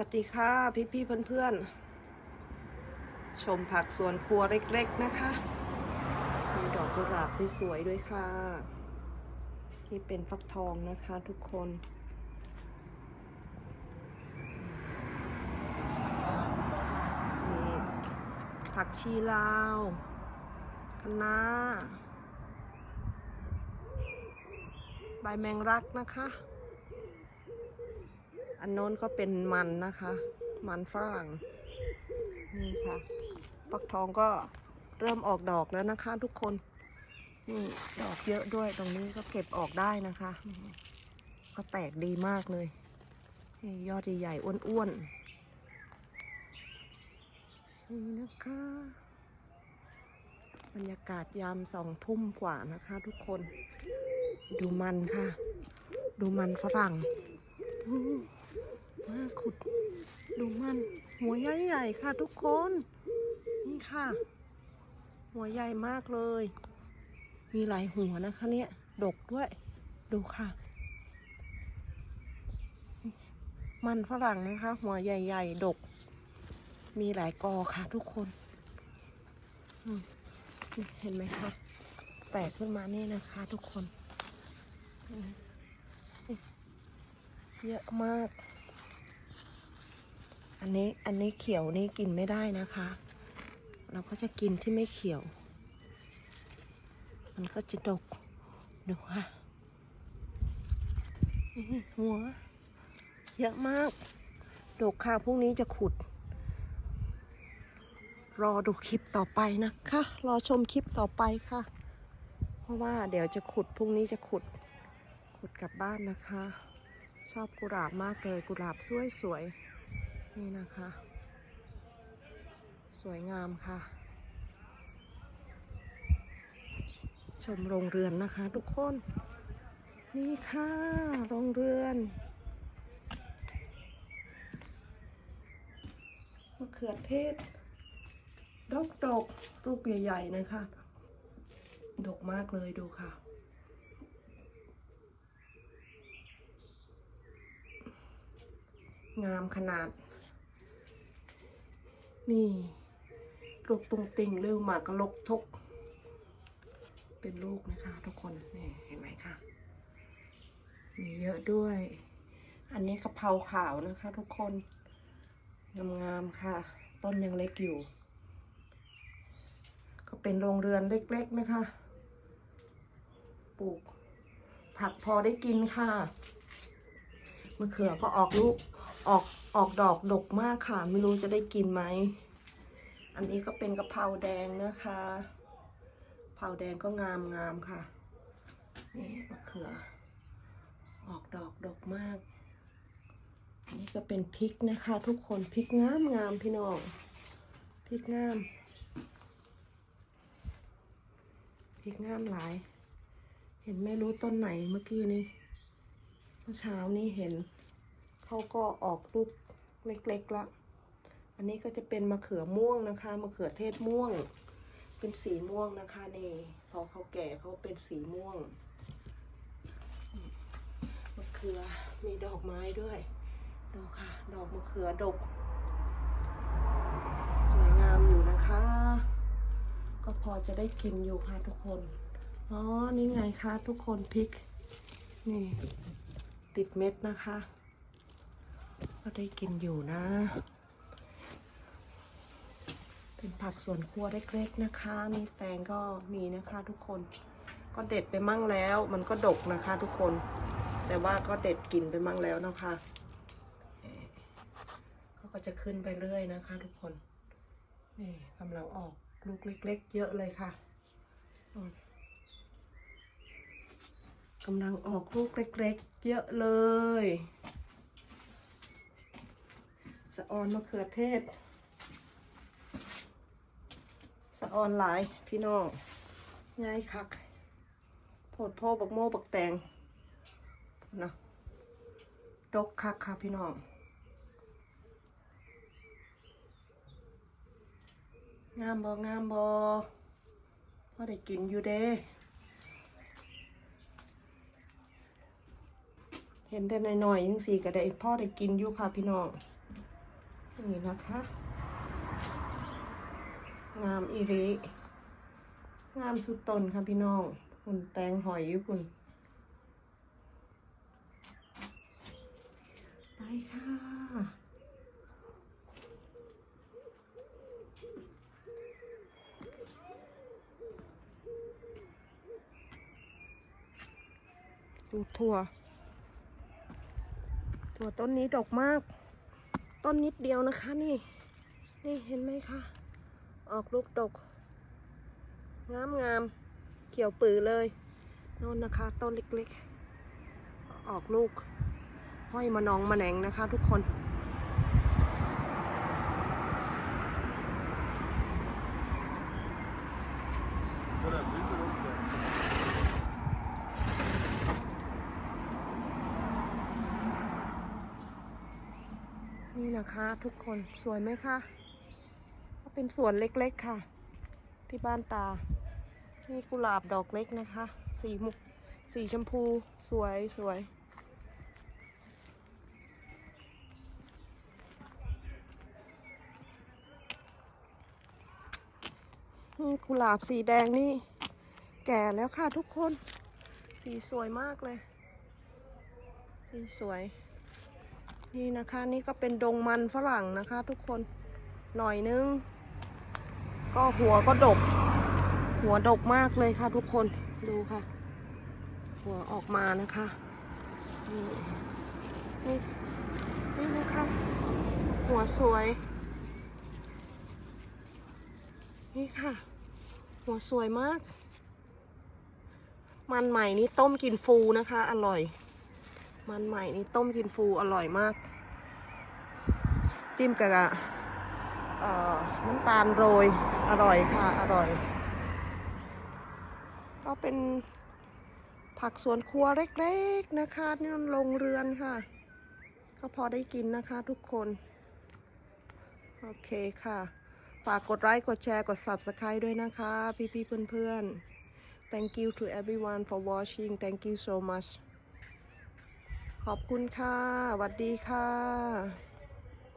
วัสดีค่ะ พี่พี่ๆเพื่อนๆชมผักสวนครัวเล็กๆนะคะ มีดอกกุหลาบสวยๆด้วยค่ะนี่เป็นฟักทองนะคะทุกคน ผักชีลาวคะน้าใบแมงรักนะคะ อันโน้นก็เป็นมันนะคะ มันฝรั่ง นี่ค่ะฟักทองก็เริ่มออกดอกแล้วนะคะ ทุกคนนี่ดอกเยอะด้วยตรงนี้ก็เก็บออกได้นะคะ ก็แตกดีมากเลยยอดใหญ่ๆอ้วนๆนี่นะคะ บรรยากาศยามสองทุ่มกว่านะคะ ทุกคน ดูมันค่ะ ดูมันฝรั่งอื มาขุดดูมัน หัวใหญ่ๆค่ะทุกคน นี่ค่ะ หัวใหญ่มากเลย มีหลายหัวนะคะเนี่ย ดกด้วย ดูค่ะ มันฝรั่งนะคะ หัวใหญ่ ๆ ดก มีหลายกอค่ะทุกคน เห็นไหมคะ แตกขึ้นมานี่นะคะทุกคน เยอะมาก อันนี้อันนี้เขียวนี่กินไม่ได้นะคะ เราก็จะกินที่ไม่เขียว มันก็จะดกดูค่ะหัว เยอะมาก ดกค่ะพรุ่งนี้จะขุด รอดูคลิปต่อไปนะคะ รอชมคลิปต่อไปค่ะ เพราะว่าเดี๋ยวจะขุดพรุ่งนี้จะขุด ขุดกลับบ้านนะคะ ชอบกุหลาบมากเลยกุหลาบสวยสวย นี่นะคะ สวยงามค่ะ ชมโรงเรือนนะคะทุกคน นี่ค่ะโรงเรือนมะเขือเทศ ดอกดกๆลูกใหญ่ๆนะคะ ดกมากเลยดูค่ะงามขนาด นี่ลูกตุงติงเรื่องหมากกะลกทก เป็นลูกนะคะทุกคนนี่เห็นไหมคะมีเยอะด้วย อันนี้กะเพราขาวนะคะ ทุกคนงามๆค่ะ ต้นยังเล็กอยู่ ก็เป็นโรงเรือนเล็ก ๆนะคะ ปลูก ผักพอได้กินค่ะมะเขือก็ออกลูก ออกออกดอกดกมากค่ะ ไม่รู้จะได้กินไหม อันนี้ก็เป็นกะเพราแดงนะคะเผาแดงก็งามงามค่ะ นี่มะเขือ ออกดอกดกมาก นี่ก็เป็นพริกนะคะ ทุกคนพริกงามงามพี่น้องพริกงามพริกงามหลาย เห็นไม่รู้ต้นไหนเมื่อกี้นี้เมื่อเช้านี้เห็น เขาก็ออกลูกเล็กๆละอันนี้ก็จะเป็นมะเขือม่วงนะคะมะเขือเทศม่วง เป็นสีม่วงนะคะนี่พอเขาแก่เขาเป็นสีม่วงมะเขือมีดอกไม้ด้วยดูค่ะ ดอกมะเขือดก สวยงามอยู่นะคะ ก็พอจะได้กินอยู่ค่ะทุกคนอ๋อนี่ไงคะทุกคนพริกนี่ติดเม็ดนะคะ ได้กินอยู่นะ เป็นผักสวนครัวเล็กๆนะคะนี่แตงก็มีนะคะทุกคน ก็เด็ดไปมั่งแล้ว มันก็ดกนะคะทุกคน แต่ว่าก็เด็ดกินไปมั่งแล้วนะคะก็จะขึ้นไปเรื่อยนะคะ ทุกคนนี่กำลังออกลูกเล็ก ๆ เยอะเลยค่ะกำลังออกลูกเล็ก ๆ เยอะเลย สะออนมะเขือเทศ สะออนหลายพี่น้องง่ายคักโพดพ่อบักโม่บักแตงนะดกคักค่ะพี่น้องงามบ่งามบ่พ่อได้กินอยู่เด้ เห็นแต่หน่อยๆยังสี่ก็ได้พ่อได้กินอยู่ค่ะพี่น้อง นี่นะคะ งามอีริงามสุดตนค่ะพี่น้องคุณแตงหอยอยู่คุณไปค่ะดูถั่ว ถั่วต้นนี้ดกมาก ต้นนิดเดียวนะคะ นี่ นี่เห็นไหมคะ ออกลูกดก งามงามๆเขียวปือเลยโน่นนะคะ ต้นเล็กๆ ออกลูก ห้อยมานองมาแหนงนะคะ ทุกคน นะคะ ทุกคนสวยไหมคะเป็นสวนเล็กๆค่ะ ที่บ้านตา นี่กุหลาบดอกเล็กนะคะ สีมุกสีชมพูสวยสวยกุหลาบสีแดงนี่ แก่แล้วค่ะทุกคน สีสวยมากเลย สีสวย นี่นะคะนี่ก็เป็นดงมันฝรั่งนะคะ ทุกคนหน่อยนึง ก็หัวก็ดก หัวดกมากเลยค่ะ ทุกคนดูค่ะ หัวออกมานะคะนี่นี่นี่นะคะ หัวสวย นี่ค่ะ หัวสวยมาก มันใหม่นี่ต้มกินฟูนะคะ อร่อย มันใหม่นี่ต้มกินฟูอร่อยมาก จิ้มกับน้ำตาลโรย อร่อยค่ะ อร่อย ก็เป็นผักสวนครัวเล็กๆนะคะนี่มันลงเรือนค่ะ ก็พอได้กินนะคะทุกคน โอเคค่ะ ฝากกดไลค์ กดแชร์ กด subscribe ด้วยนะคะ พี่ๆเพื่อนๆ thank you to everyone for watching thank you so much ขอบคุณค่ะสวัสดีค่ะ